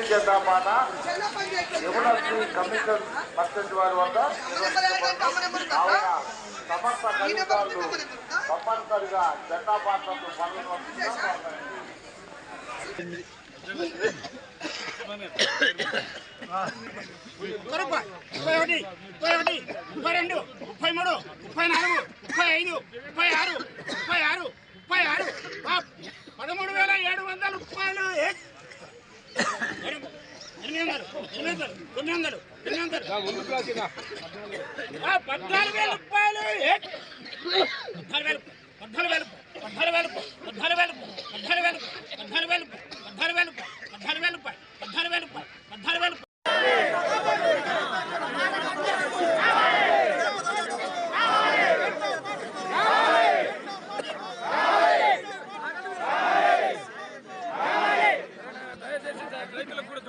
భారతీయ Janata Party Yamunashri commission percent వారి వద్ద సమస్త తప్పనిసరిగా జెండా పార్టీ ముప్పై ఒకటి ముప్పై ఒకటి ముప్పై రెండు ముప్పై మూడు ముప్పై నాలుగు ముప్పై ఐదు ముప్పై ఆరు ముప్పై ఆరు ముప్పై ఆరు పదమూడు వేల ఏడు వందల పద్నాలుగు వేల రూపాయలు పద్నాలుగు వేల పద్నాలుగు వేల పద్నాలుగు వేల పద్నాలుగు వేల పద్నాలుగు వేల పద్నాలుగు వేల పద్నాలుగు వేల పద్నాలుగు వేల పద్నాలుగు వేల రైతులకు కూడా